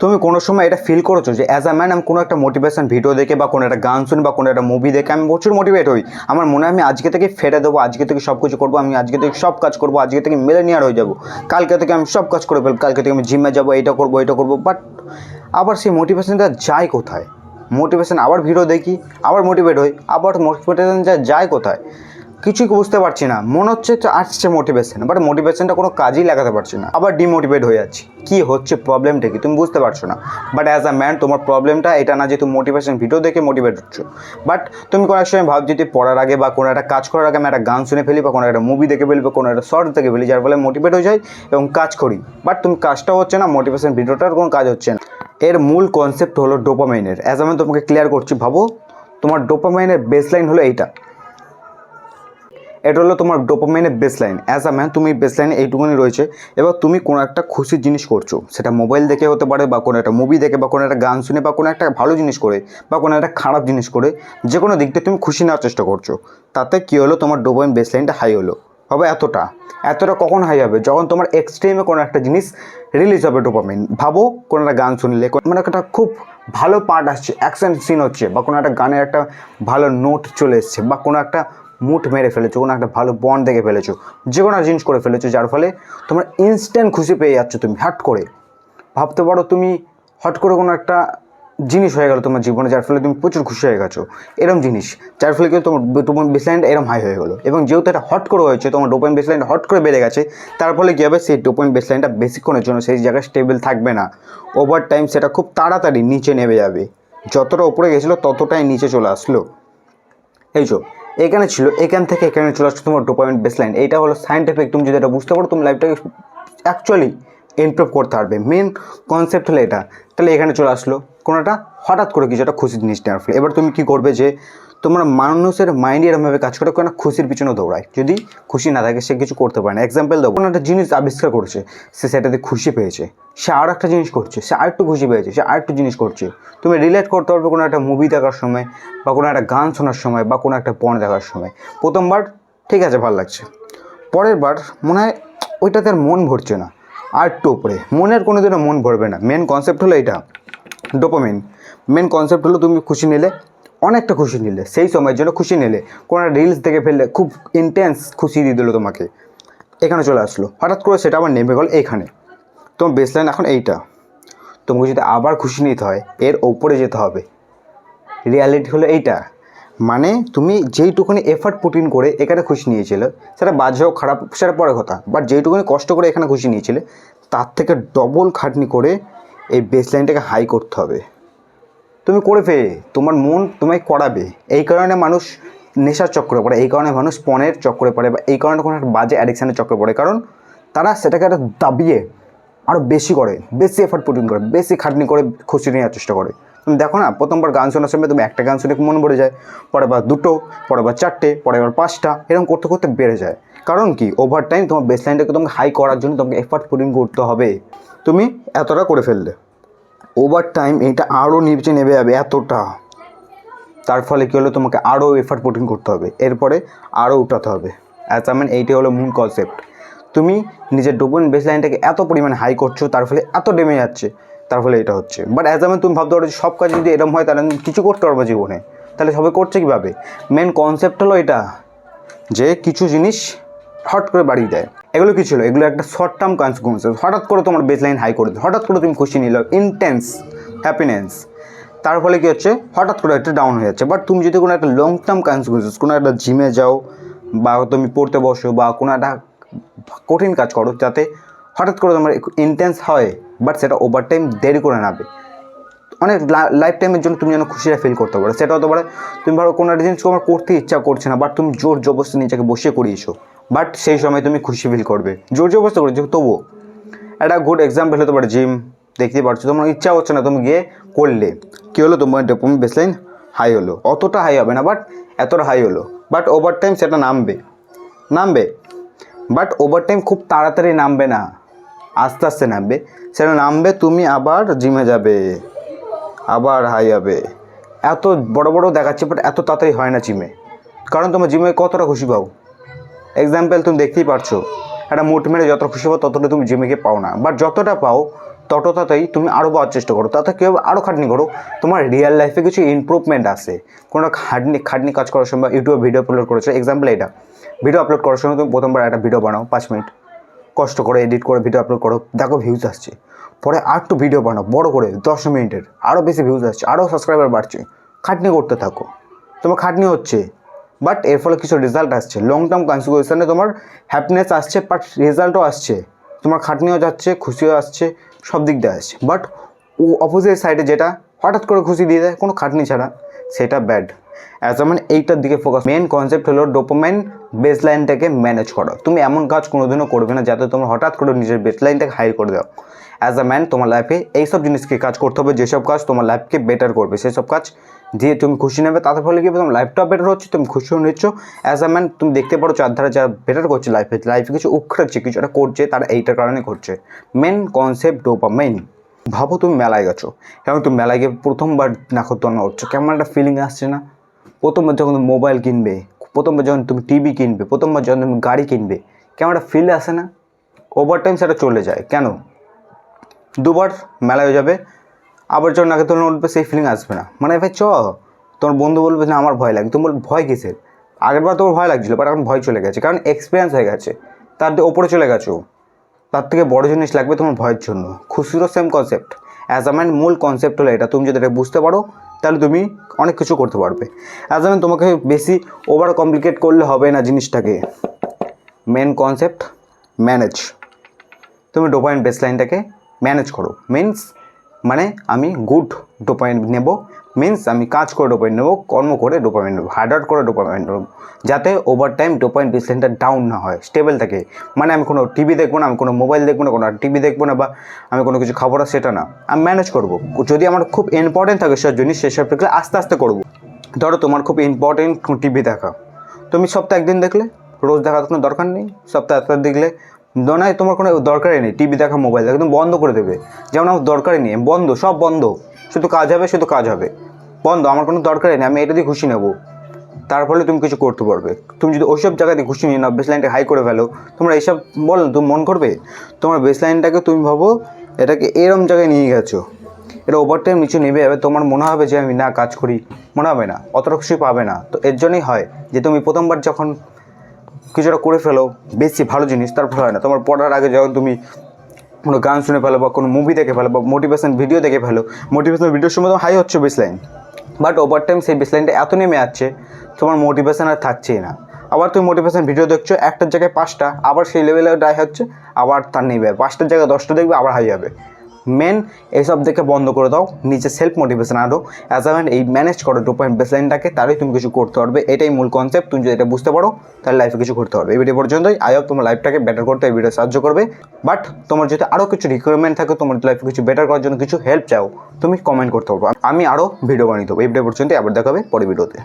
তুমি কোনো সময় এটা ফিল করেছ যে অ্যাজ আ ম্যান আমি কোনো একটা মোটিভেশন ভিডিও দেখে বা কোনো একটা গান শুনি বা কোনো একটা মুভি দেখে আমি প্রচুর মোটিভেট হই। আমার মনে হয় আমি আজকে থেকে ফেরে দেবো, আজকে থেকে সব কিছু করব, আমি আজকে থেকে সব কাজ করব, আজকে থেকে মেলে মিলেনিয়ার হয়ে যাব। কালকে থেকে আমি সব কাজ করে ফেলব কালকে থেকে আমি জিমে যাব এটা করব এটা করব বাট আবার সেই মোটিভেশনটা যায় কোথায়? মোটিভেশন আবার ভিডিও দেখি, আবার মোটিভেট হই, আবার মোটিভেশন যায় কোথায়? কিছুই বুঝতে পারছি না। মনে হচ্ছে তো আসছে মোটিভেশন বাট মোটিভেশনটা কোনো কাজেই লাগাতে পারছি না। আবার ডিমোটিভেট হয়ে যাচ্ছি। কী হচ্ছে প্রবলেমটা কি? তুমি বুঝতে পারছ না। বাট অ্যাজ আ ম্যান তোমার প্রবলেমটা এটা না যে তুমি মোটিভেশন ভিডিও দেখে মোটিভেট হচ্ছ। বাট তুমি কোনো এক সময় ভাবছি যে পড়ার আগে বা কোনো একটা কাজ করার আগে আমি একটা গান শুনে ফেলি বা কোনো একটা মুভি দেখে ফেলি বা কোনো একটা শর্ট দেখে ফেলি, যার ফলে মোটিভেট হয়ে যায় এবং কাজ করি। বাট তুমি কাজটাও হচ্ছে না মোটিভেশন ভিডিওটার কোনো কাজ হচ্ছে না। এর মূল কনসেপ্ট হলো ডোপামাইনের অ্যাজ আমি তোমাকে ক্লিয়ার করছি, ভাবো, তোমার ডোপামাইনের বেসলাইন হলো এইটা। এটা হলো তোমার ডোপামাইনের বেসলাইন অ্যাজ আ ম্যান তুমি বেসলাইনে এইটুকুনি রয়েছে। এবার তুমি কোনো একটা খুশির জিনিস করছ। সেটা মোবাইল দেখে হতে পারে বা কোনো একটা মুভি দেখে বা কোনো একটা গান শুনে বা কোনো একটা ভালো জিনিস করে বা কোনো একটা খারাপ জিনিস করে যে কোনো দিক তুমি খুশি নেওয়ার চেষ্টা করছ। তাতে কী হলো? তোমার ডোপামাইন বেসলাইনটা হাই হলো। হবে এতটা। এতটা কখন হাই হবে? যখন তোমার এক্সট্রিমে কোনো একটা জিনিস রিলিজ হবে ডোপামিন ভাবো, কোনো একটা গান শুনলে মানে একটা খুব ভালো পার্ট আসছে অ্যাকশন সিন হচ্ছে বা কোনো একটা গানের একটা ভালো নোট চলে এসছে বা কোনো একটা মুঠ মেরে ফেলেছো, কোনো একটা ভালো বন্ড দেখে ফেলেছো, যে কোনো জিনিস করে ফেলেছো, যার ফলে তোমার ইনস্ট্যান্ট খুশি পেয়ে যাচ্ছ তুমি, হাট করে। ভাবতে পারো তুমি হট করে কোনো একটা জিনিস হয়ে গেলো তোমার জীবনে, যার ফলে তুমি প্রচুর খুশি হয়ে গেছো, এরম জিনিস, যার ফলে কিন্তু তোমার তোমার বেসলাইনটা এরম হাই হয়ে গেলো। এবং যেহেতু এটা হট করে হয়েছে, তোমার ডোপাইন বেসলাইনটা হট করে বেড়ে গেছে, তার ফলে কী হবে? সেই ডোপাইন বেসলাইনটা বেশিক্ষণের জন্য সেই জায়গায় স্টেবল থাকবে না। ওভার টাইম সেটা খুব তাড়াতাড়ি নিচে নেমে যাবে। যতটা ওপরে গেছিল ততটাই নিচে চলে আসলো। এই এখানে ছিল, এখান থেকে এখানে চলে আসছে তোমার ডোপামিন বেসলাইন এটা হলো সাইন্টিফিক তুমি যদি এটা বুঝতে পারো, তুমি লাইফটাকে অ্যাকচুয়ালি ইমপ্রুভ করতে পারবে। মেন কনসেপ্ট হলো এটা। তাহলে এখানে চলে আসলো কোনোটা? হঠাৎ করে কিছু একটা খুশি জিনিস নেওয়ার ফলে। এবার তুমি কী করবে যে তোমার মানুষের মাইন্ড এরমভাবে কাজ করে কোনো খুশির পিছনে দৌড়ায়। যদি খুশি না থাকে, সে কিছু করতে পারে না। এক্সাম্পল দেবো, কোনো একটা জিনিস আবিষ্কার করছে, সে সেটাতে খুশি পেয়েছে। সে আর একটা জিনিস করছে, সে আরেকটু খুশি পেয়েছে, সে আরেকটু জিনিস করছে। তুমি রিলেট করতে পারবে কোনো একটা মুভি দেখার সময়, বা কোনো একটা গান শোনার সময়, বা কোনো একটা পণ দেখার সময়। প্রথমবার, ঠিক আছে, ভালো লাগছে। পরের বার মনে হয় ওইটাতে আর মন ভরছে না। আর একটু উপরে মনের কোনো দিনও মন ভরবে না। মেন কনসেপ্ট হলো এটা ডোপামিন মেন কনসেপ্ট হলো তুমি খুশি নিলে অনেকটা খুশি নিলে, সেই সময়ের জন্য খুশি নিলে, কোনো রিলস দেখে ফেললে খুব ইন্টেন্স খুশি দিয়ে দিল তোমাকে। এখানে চলে আসলো। হঠাৎ করে সেটা আবার নেমে গেল এখানে। তোমার বেসলাইন এখন এইটা। তোমাকে যদি আবার খুশি নিতে হয়, এর ওপরে যেতে হবে। রিয়ালিটি হলো এইটা। মানে তুমি যেইটুকুনি এফার্ট পুটিন করে এখানে খুশি নিয়েছিলে, সেটা বাজে হোক খারাপ, সেটা পরে কথা। বাট যেইটুকুনি কষ্ট করে এখানে খুশি নিয়েছিলে, তার থেকে ডবল খাটনি করে এই বেসলাইনটাকে হাই করতে হবে। তুমি করে ফে তোমার মন তোমায় করাবে। এই কারণে মানুষ নেশার চক্রে পড়ে, এই কারণে মানুষ পণের চক্রে পড়ে বা এই কারণে কোনো একটা বাজে অ্যাডিকশানের চক্রে পড়ে। কারণ তারা সেটাকে একটা দাবিয়ে আরও বেশি করে, বেশি এফার্ট পুটিং করে, বেশি খাটনি করে খুশি নেওয়ার চেষ্টা করে। তুমি দেখো না, প্রথমবার গান শোনার সময় তুমি একটা গান শুনে মন ভরে যায় পরের বার দুটো পরের বার চারটে পরের বার পাঁচটা, এরকম করতে করতে বেড়ে যায়। কারণ কি? ওভার টাইম তোমার বেসলাইনটাকে তোমাকে হাই করার জন্য তোমাকে এফার্ট পুটিং করতে হবে। তুমি এতটা করে ফেললে। ওভার টাইম এটা আরও নিচে নেমে যাবে এতটা। তার ফলে কী হলো? তোমাকে আরও এফার্ট পুটিং করতে হবে। এরপরে আরও উঠাতে হবে। মিন এইটাই হলো মূল কনসেপ্ট তুমি নিজের ডোপন বেস লাইনটাকে এত পরিমাণে হাই করছ, তার ফলে এত ডেমে যাচ্ছে, তার ফলে এটা হচ্ছে। বাট আই তুমি ভাবতে পারো সব কাজ যদি এরকম হয়, তাহলে কিছু করতে পারব জীবনে। তাহলে সবাই করছে কীভাবে? মেন কনসেপ্ট হলো এটা, যে কিছু জিনিস হট করে বাড়িয়ে দেয়। এগুলো কি ছিল? এগুলো একটা শর্ট টার্ম কনসিকুয়েন্সেস হঠাৎ করে তোমার বেস লাইন হাই করে দিল। হঠাৎ করে তুমি খুশি নিল। ইন্টেন্স হ্যাপিনেস তার ফলে কী হচ্ছে? হঠাৎ করে একটা ডাউন হয়ে যাচ্ছে। বাট তুমি যদি কোনো একটা লং টার্ম কনসিকুয়েন্সেস কোনো একটা জিমে যাও, বা তুমি পড়তে বসো, বা কোনো একটা কঠিন কাজ করো, যাতে হঠাৎ করে তোমার ইন্টেন্স হয় বাট সেটা ওভার টাইম দেরি করে নাবে অনেক লাইফ টাইমের জন্য তুমি যেন খুশিটা ফিল করতে পারো। সেটা হতে পারে, তুমি ভাবো কোনো একটা জিনিস তোমার করতে ইচ্ছা করছে না বাট তুমি জোর জবরদস্তি নিজেকে বসিয়ে করিয়েছো। বাট সেই সময় তুমি খুশি ফিল করবে। জোর জবরদস্তি করেছ তবুও একটা গুড এক্সাম্পল হতে পারে জিম দেখতেই পারছ, তোমার ইচ্ছা হচ্ছে না তুমি গিয়ে করলে। কী হলো? তোমার ডেপোমি বেসলাইন হাই হলো। অতটা হাই হবে না বাট এতটা হাই হলো। বাট ওভার টাইম সেটা নামবে। নামবে। বাট ওভার টাইম খুব তাড়াতাড়ি নামবে না। আস্তে আস্তে নামবে। সেটা নামবে, তুমি আবার জিমে যাবে। আবার হাই হবে। এত বড় বড় দেখাচ্ছে বাট এত তাড়াতাড়ি হয় না জিমে কারণ তোমার জিমে কতটা খুশি পাও? এক্সাম্পল তুমি দেখতেই পারছ। একটা মুট মেরে যত খুশি পাও ততটা তুমি জিমে গিয়ে পাও না। বাট যতটা পাও, ততটাতেই তুমি আরও পাওয়ার চেষ্টা করো। তাতে কেউ আরও খাটনি করো। তোমার রিয়েল লাইফে কিছু ইমপ্রুভমেন্ট আসে কোনো খাটনি খাটনি কাজ করার সময় ইউটিউবে ভিডিও আপলোড করেছ। এক্সাম্পল এটা। ভিডিও আপলোড করার সময় তুমি প্রথমবার একটা ভিডিও বানাও, পাঁচ মিনিট কষ্ট করে এডিট করে ভিডিও আপলোড করো। দেখো ভিউজ আসছে। পরে আর একটু ভিডিও বানাও, বড় করে, দশ মিনিটের। আরও বেশি ভিউজ আসছে। আরও সাবস্ক্রাইবার বাড়ছে। খাটনি করতে থাকো। তোমার খাটনি হচ্ছে। বাট এর ফলে কিছু রেজাল্ট আসছে। লং টার্ম কনসিকুয়েশনে তোমার হ্যাপিনেস আসছে বাট রেজাল্টও আসছে। তোমার খাটনিও যাচ্ছে, খুশিও আসছে, সব দিক দিয়ে আসছে। বাট ও অপোজিট সাইডে যেটা হঠাৎ করে খুশি দিয়ে দেয়, কোনো খাটনি ছাড়া, সেটা ব্যাড অ্যাজ মানে এইটার দিকে ফোকাস মেন কনসেপ্ট হলো ডোপামাইন বেসলাইনটাকে ম্যানেজ করো। তুমি এমন কাজ কোনোদিনও করবে না, যাতে তোমার হঠাৎ করে নিজের বেস লাইনটাকে হাই করে দাও। অ্যাজ আ ম্যান তোমার লাইফে এইসব জিনিসকে কাজ করতে হবে? যেসব কাজ তোমার লাইফকে বেটার করবে, সেসব কাজ দিয়ে তুমি খুশি নেবে। তাতে ফলে কি তোমার লাইফটাও বেটার হচ্ছে, তুমি খুশিও নিচ্ছ। অ্যাজ আ ম্যান তুমি দেখতে পারো চারধারে যারা বেটার করছে লাইফে লাইফে কিছু উখড়াচ্ছে কিছু একটা করছে, তারা এইটার কারণে করছে মেন কনসেপ্ট ডোপামাইন ভাবো তুমি মেলায় গেছো কেমন তুমি মেলায় গিয়ে প্রথমবার নাকতন্ন হচ্ছে কেমন একটা ফিলিং আসছে না? প্রথমবার যখন তুমি মোবাইল কিনবে, প্রথমবার যখন তুমি টিভি কিনবে, প্রথমবার যখন তুমি গাড়ি কিনবে, কেমন একটা ফিল আসে না? ওভার টাইম সেটা চলে যায়। কেন? দুবার মেলা হয়ে যাবে। আবার যখন নাকে তুলনা উঠবে, সেই ফিলিং আসবে না। মানে ভাই, চ। তোমার বন্ধু বলবে না, আমার ভয় লাগে তুমি বলবে, ভয় কিসের? আগের বার তোমার ভয় লাগছিল বাট এখন ভয় চলে গেছে। কারণ এক্সপিরিয়েন্স হয়ে গেছে। তার ওপরে চলে গেছো। তার থেকে বড় জিনিস লাগবে তোমার ভয়ের জন্য। খুশিরও same concept as a man মূল কনসেপ্ট হলো এটা। তুমি যদি এটা বুঝতে পারো, তাহলে তুমি অনেক কিছু করতে পারবে। অ্যাজ আ ম্যান তোমাকে বেশি ওভার কমপ্লিকেট করলে হবে না জিনিসটাকে। মেন কনসেপ্ট ম্যানেজ তুমি ডোপাইন বেসলাইনটাকে ম্যানেজ করো। মিন্স মানে আমি গুড ডোপাইন নেব মিন্স আমি কাজ করে ডোপাইন নেব, কর্ম করে ডোপাইন নেব হার্ড ওয়ার্ক করে ডোপাইন নেব, যাতে ওভার টাইম ডোপাইন বেসলাইনটা ডাউন না হয় স্টেবল থাকে। মানে আমি কোনো টিভি দেখব না, আমি কোনো মোবাইল দেখব না, কোনো টিভি দেখব না, বা আমি কোনো কিছু খাব না, সেটা না। আমি ম্যানেজ করব। যদি আমার খুব ইম্পর্টেন্ট থাকে সেসব জিনিস সেসব থাকলে আস্তে আস্তে করব। ধরো তোমার খুব ইম্পর্টেন্ট টিভি দেখা। তুমি সপ্তাহে একদিন দেখলে, রোজ দেখার কোনো দরকার নেই। সপ্তাহে একবার দেখলে নয় তোমার কোনো দরকারই নেই, টিভি দেখা, মোবাইল দেখা তুমি বন্ধ করে দেবে। যেমন আমার দরকারই নেই, বন্ধ, সব বন্ধ। শুধু কাজ হবে, শুধু কাজ হবে। বন্ধ, আমার কোনো দরকারই নেই, আমি এটা দিয়ে খুশি নেব। তার ফলে তুমি কিছু করতে পারবে। তুমি যদি ওইসব জায়গাতে খুশি নিয়ে নাও বেসলাইনটা হাই করে ফেলো, তোমরা এইসব বলো তুমি মন করবে? তোমার বেসলাইনটাকে তুমি ভাবো, এটাকে এরম জায়গায় নিয়ে গেছো। এটা ওভার টাইম নিচে নেবে, এবার তোমার মনে হবে যে আমি না কাজ করি। মনে হবে না, অতটা খুশি পাবে না। তো এর জন্যই হয় যে তুমি প্রথমবার যখন কিছুটা করে ফেলো, বেশি ভালো জিনিস, তারপর হয় না। তোমার পড়ার আগে যখন তুমি কোনো গান শুনে ফেলো বা কোনো মুভি দেখে ফেলো বা মোটিভেশন ভিডিও দেখে ফেলো মোটিভেশন ভিডিওর সময় তো হাই হচ্ছে বেসলাইন বাট ওভার টাইম সেই বেসলাইনটা এত নেমে যাচ্ছে তোমার মোটিভেশন আর থাকছেই না। আবার তুমি মোটিভেশন ভিডিও দেখছ, একটার জায়গায় পাঁচটা, আবার সেই লেভেলে ডাই হচ্ছে, আবার তার নেবে পাঁচটার জায়গায় দশটা দেখবে, আবার হাই যাবে মেন এইসব দেখে বন্ধ করে দাও নিজে সেলফ মোটিভেশন আরও অ্যাজ আ এই ম্যানেজ করো ডোপাইন বেসলাইনটাকে তাহলেই তুমি কিছু করতে পারবে। এটাই মূল কনসেপ্ট তুমি যদি এটা বুঝতে পারো, তাহলে লাইফে কিছু করতে পারবে। এই ভিডিও পর্যন্তই। আই হোপ তোমার লাইফটাকে বেটার করতে এই ভিডিও সাহায্য করবে। বাট তোমার যদি আরও কিছু রিকোয়ারমেন্ট থাকে, তোমার লাইফে কিছু বেটার করার জন্য কিছু হেল্প চাও, তুমি কমেন্ট করতে পারব আমি আরও ভিডিও বানিয়ে দেবো। এই ভিডিও পর্যন্ত আবার দেখাবে পরে ভিডিওতে